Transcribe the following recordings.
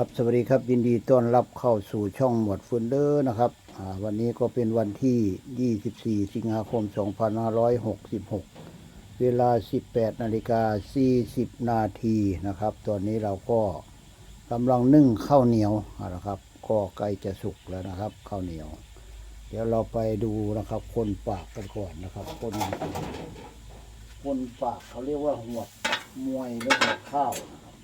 ครับสวัสดีครับยินดีต้อนรับเข้าสู่ช่องหมวดฟืนเดอร์นะครับวันนี้ก็เป็นวันที่ 24 สิงหาคม 2566 เวลา 18 นาฬิกา 40 นาทีนะครับ ตอนนี้เราก็กำลังนึ่งข้าวเหนียวนะครับ ก็ใกล้จะสุกแล้วนะครับข้าวเหนียว เดี๋ยวเราไปดูนะครับ คนปากกันก่อนนะครับ คนคนปากเขาเรียกว่าหัวดมวยหรือหัวข้าวนะครับ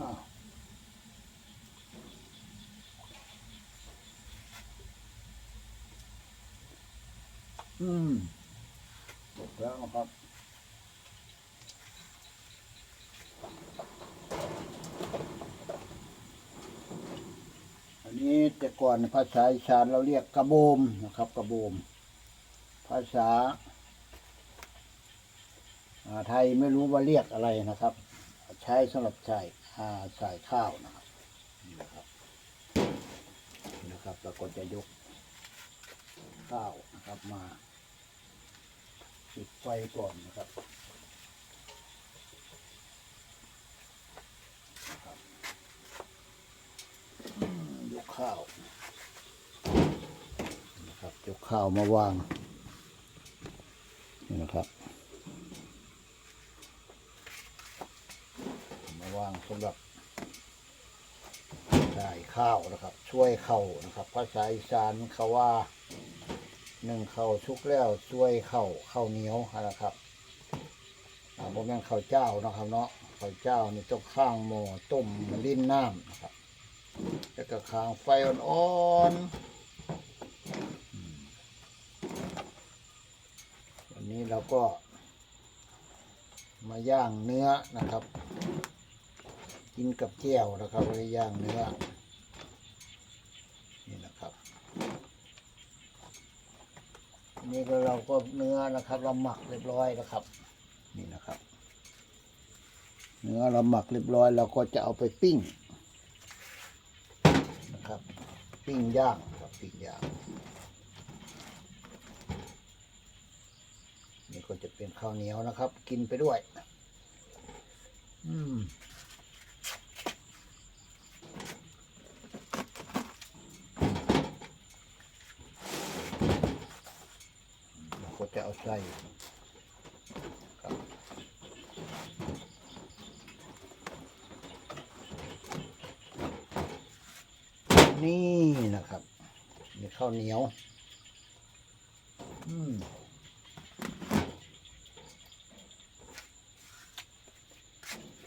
อ้าว อืมจบแล้วนะครับอันนี้แต่ก่อนภาษาอีสานเราเรียกกระโบมนะครับกระโบม ภาษาไทยไม่รู้ว่าเรียกอะไรนะครับ ใช้สำหรับใส่ใส่ข้าวนะครับนะครับนี่นะครับแล้วก็จะยกข้าว นะครับมาปิดไฟก่อนนะครับยกข้าวนะครับยกข้าวมาวางนี่นะครับมาวางสำหรับใส่ข้าวนะครับ ช่วยเข่านะครับภาษาอีสานเขาว่า หนึ่งเข่าชุกแล้วช่วยเข่าเข้าเหนียวนะครับอ่าผมยังเข้าเจ้านะครับเนาะเข้าเจ้านี่ต้องข้างหม้อต้มมันลิ้นน้ำนะครับ แล้วก็ข้างไฟอ่อนๆวันนี้เราก็มาย่างเนื้อนะครับ กินกับแจ่วนะครับไว้ย่างเนื้อ นี่นะครับ นี่ก็เราก็เนื้อนะครับ เราหมักเรียบร้อยนะครับ นี่นะครับ เนื้อเราหมักเรียบร้อยเราก็จะเอาไปปิ้งนะครับ ปิ้งย่างครับปิ้งย่างนี่ก็จะเป็นข้าวเหนียวนะครับ กินไปด้วย อืมเราก็จะเอาใส่ครับ นี่นะครับนี่ข้าวเหนียว อืม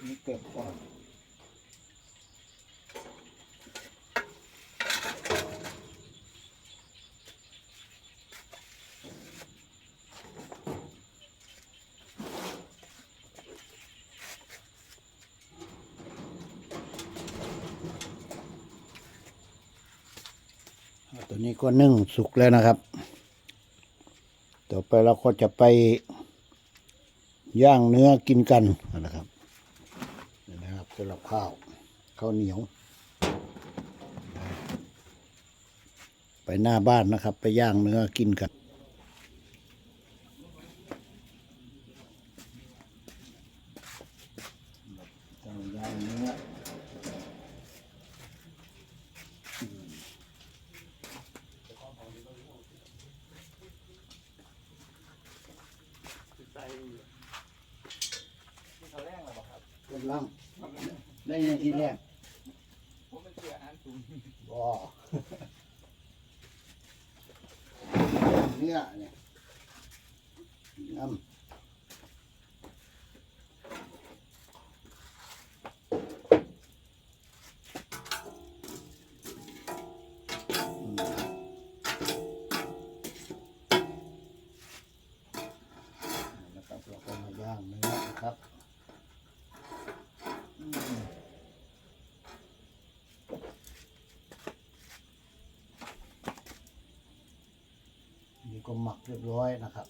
นี่เก็บก่อน ก็นึ่งสุกแล้วนะครับ ต่อไปเราก็จะไปย่างเนื้อกินกันนะครับนี่นะครับสำหรับข้าวข้าวเหนียว ไปหน้าบ้านนะครับ ไปย่างเนื้อกินกันย่างเนื้อกำลัง ได้ยังทีแรกผมเป็นเสืออาหารสูงบ่เนื้อเนี่ยน้ำ นี่ก็หมักเรียบร้อยนะครับ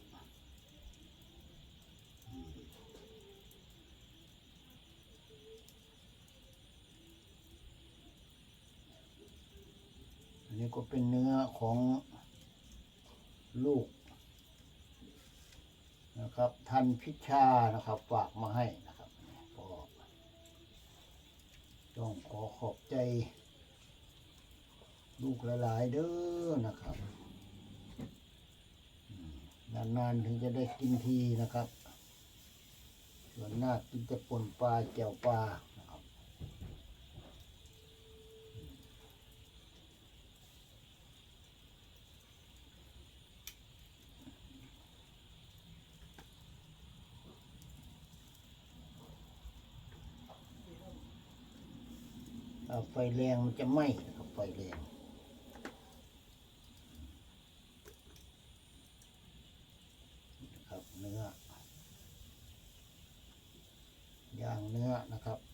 อันนี้ก็เป็นเนื้อของลูกนะครับท่านพิชานะครับ ฝากมาให้นะครับก็ต้องขอขอบใจ ลูกหลาย ๆ เด้อนะครับ นานๆถึงจะได้กินทีนะครับ ส่วนหน้ากินแต่ปนปลาแจ่วปลานะครับไฟแรงมันจะไหม้นะครับไฟแรงนะครับเนื้อย่างเนื้อนะครับ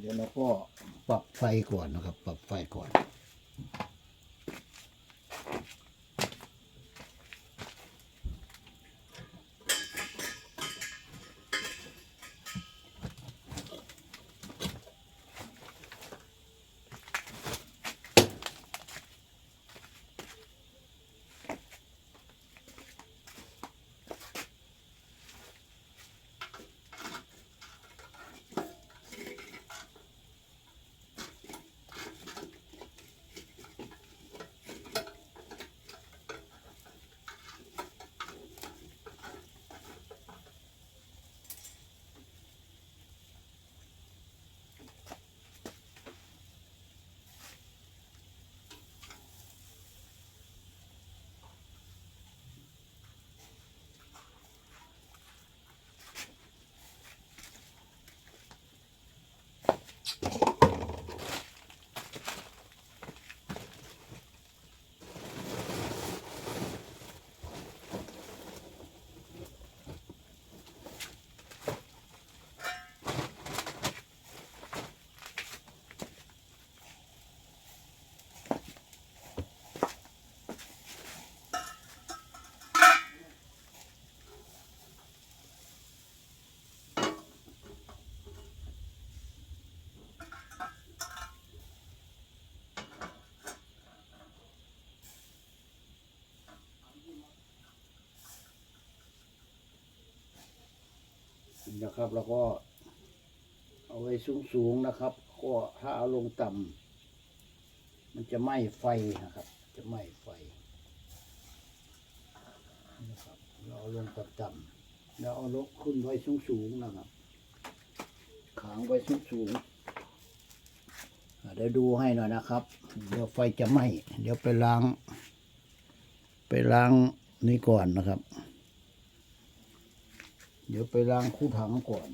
เดี๋ยวเราก็ปรับไฟก่อนนะครับ ปรับไฟก่อน นะครับ แล้วก็ เอาไว้สูงๆนะครับ ก็ถ้าเอาลงต่ำมันจะไหม้ไฟนะครับ จะไหม้ไฟนะครับเราเอาลงต่ำๆแล้วเอาลกขึ้นไว้สูงๆนะครับขางไว้สูงๆเดี๋ยวดูให้หน่อยนะครับ เดี๋ยวไฟจะไหม้เดี๋ยวไปล้าง ไปล้างนี่ก่อนนะครับ เดี๋ยวไปล้างคู่ถังก่อน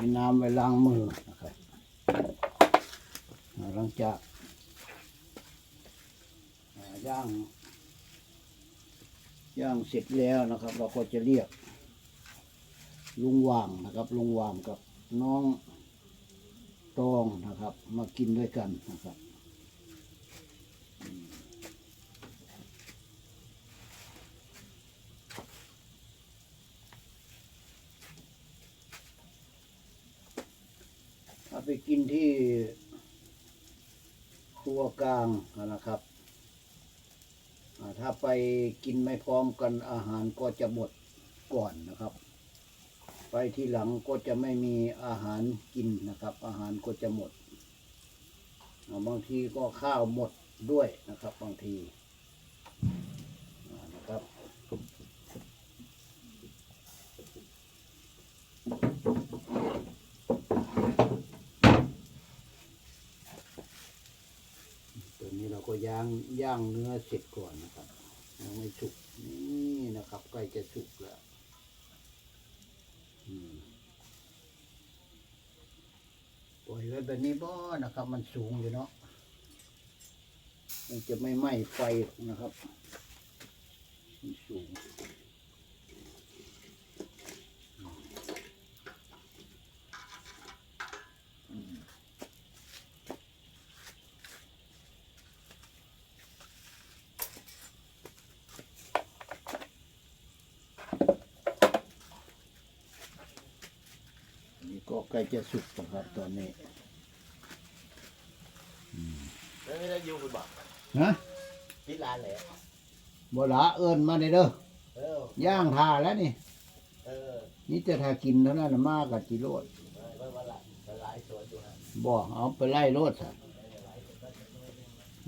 มีน้ำไว้ล้างมือนะครับหลังจากย่างย่างเสร็จแล้วนะครับ เราก็จะเรียก ลุงว่างนะครับ ลุงว่างกับน้องตองนะครับ มากินด้วยกันนะครับ เอาไปกินที่ครัวกลางนะครับถ้าไปกินไม่พร้อมกันอาหารก็จะหมดก่อนนะครับ ไปที่หลังก็จะไม่มีอาหารกินนะครับ อาหารก็จะหมด บางทีก็ข้าวหมดด้วยนะครับ บางทีอ่านะครับตัวนี้เรา ก็ย่างย่างเนื้อเสร็จก่อนนะครับยังไม่สุกนี่นะครับใกล้จะสุกแล้วอืมปล่อยไว้แบบนี้บ่นะครับ มันสูงอยู่เนาะมันจะไม่ไหม้ไฟนะครับ มันสูงอันนี่ก็ใก ล้จะสุกแล้วครับตอนนี้แล้วไม่ได้อยู่คุณบอกฮะที่ร้านเลยบ่ละเอิญมาได้เด้อเออย่างทาแล้วนี่ เออนี่จะทากินเท่านั้นน่ะมากกับจิโรดไว้วันละวันหลายสวนอยู่ฮะบอกเอาไปไล่โรดซะ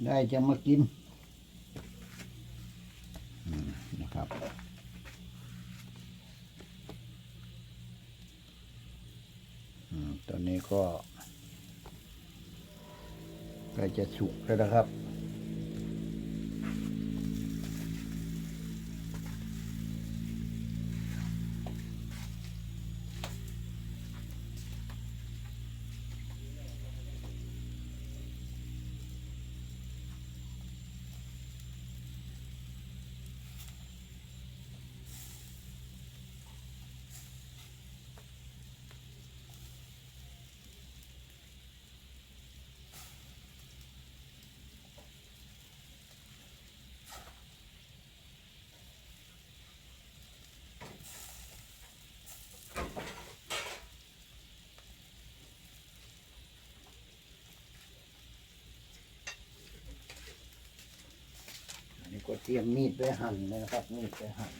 ได้จะมากินอืมนะครับ อืม ตอนนี้ก็ใกล้จะสุกแล้วนะครับ เตรียมมีดไว้หั่นเลยนะครับ มีดไว้หั่น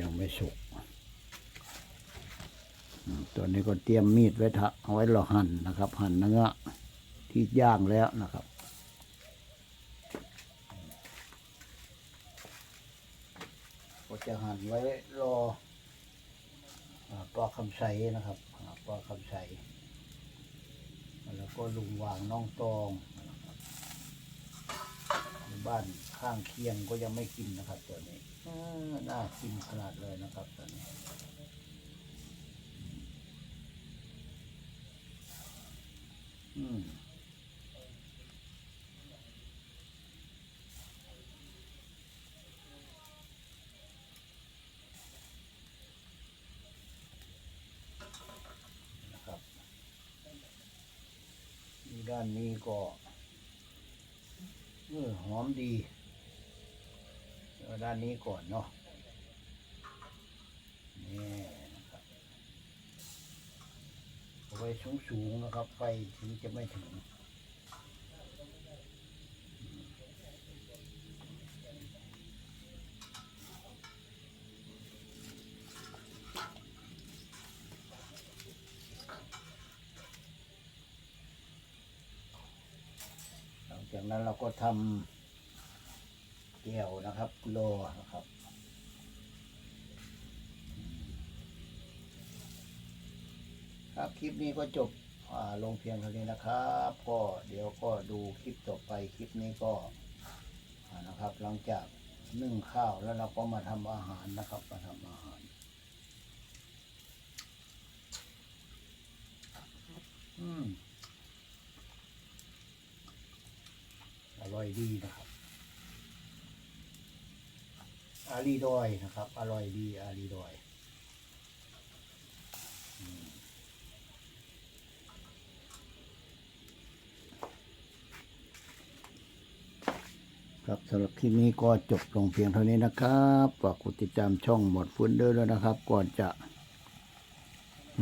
ยังไม่สุก ตัวนี้ก็เตรียมมีดไว้ทะเอาไว้รอหั่นนะครับ หั่นเนื้อที่ย่างแล้วนะครับก็จะหั่นไว้รอปลาคำใสนะครับ อ่าคำใสแล้วก็ลุงวางน้องตองนบ้านข้างเคียงก็ยังไม่กินนะครับตัวนี้น่ากินขนาดเลยนะครับตัวนี้อืมนะครับนี่ ด้านนี้ก็เออหอมดีด้านนี้ก่อนเนาะนี่นะครับไฟสูงๆนะครับไฟถึงจะไม่ถึง หลังจา ก็ทำแก้วนะครับโลนะครับ ครับคลิปนี้ก็จบลงเพียงเท่านี้นะครับ ก็เดี๋ยวก็ดูคลิปต่อไปคลิปนี้ก็นะครับ หลังจากนึ่งข้าวแล้วเราก็มาทำอาหารนะครับมาทำอาหารอืม ร่อยดีนะครับ อาลีดอยนะครับ อร่อยดีอาลีดอยครับสำหรับคลิปนี้ก็จบลงเพียงเท่านี้นะครับฝากกดติดตามช่องหมดฟื้นเด้อแล้วนะครับ ก่อนจะ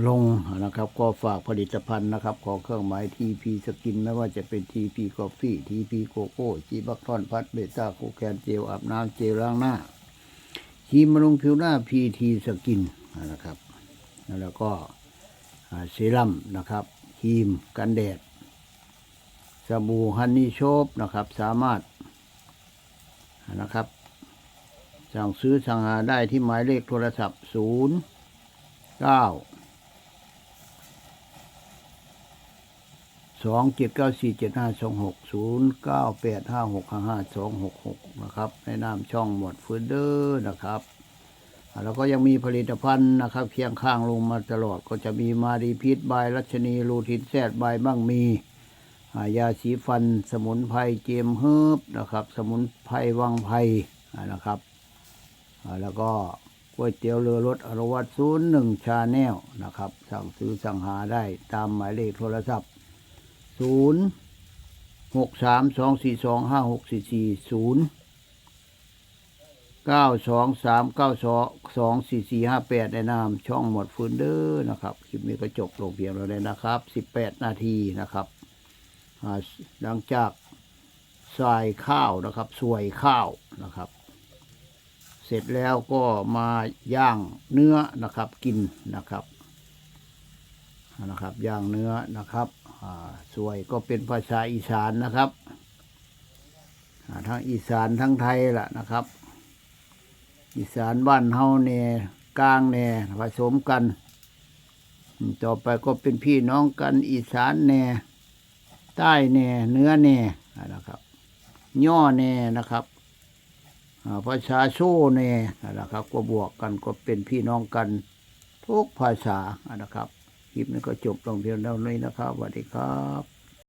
ลงนะครับ ก็ฝากผลิตภัณฑ์นะครับ ของเครื่องหมายทีพีสกินไม่ว่าจะเป็นทีพีกาแฟทีพีโกโก้จีบักทอนพัดเบต้าโคแคนเจลอาบน้ำเจลล้างหน้าครีมบำรุงผิวหน้าพีทีสกินนะครับแล้วก็เซรั่มนะครับครีมกันแดดสบู่ฮันนี่โชบนะครับ สามารถนะครับสั่งซื้อสั่งหาได้ที่หมายเลขโทรศัพท์ 0 9 สองเจ็ดเก้าสี่เจ็ดห้าสองหกศูนย์เก้าแปดห้าหกห้าห้าสองหกหกนะครับในนามช่องหมวดฟืนเดอร์นะครับแล้วก็ยังมีผลิตภัณฑ์นะครับเคียงข้างลงมาตลอดก็จะมีมาดีพิษบรัชนีรูทินแซดใบบ้างมียาสีฟัน สมุนไพรเจมเฮิบนะครับ สมุนไพรวังไพรนะครับแล้วก็ก๋วยเตี๋ยวเรือรถอรวัตศูนย์หนึ่งชาแนลนะครับ สั่งซื้อสั่งหาได้ตามหมายเลขโทรศัพท์ ศูนย์หกสามสองสี่สองห้าหกสี่สี่ศูนย์เก้าสองสามเก้าสองสองสี่สี่ห้าแปดในนามช่องหมดฟืนเดอร์นะครับ คลิปนี้ก็จบลงเพียงเราเลยนะครับสิบแปดนาทีนะครับหลังจากใส่ข้าวนะครับสวยข้าวนะครับ เสร็จแล้วก็มาย่างเนื้อนะครับกินนะครับนะครับย่างเนื้อนะครับ สวยก็เป็นภาษาอีสานนะครับ ทั้งอีสานทั้งไทยล่ะนะครับ อีสานบ้านเฮาเน่กลางเน่ผสมกัน ต่อไปก็เป็นพี่น้องกันอีสานเน่ใต้เน่เนื้อเน่อ่านะครับ ย่อเน่นะครับภาษาโซ่เน่อ่านะครับ ก็บวกกันก็เป็นพี่น้องกันทุกภาษาอ่านะครับ คลิปนี้ก็จบลงเพียงเท่านี้นะครับสวัสดีครับ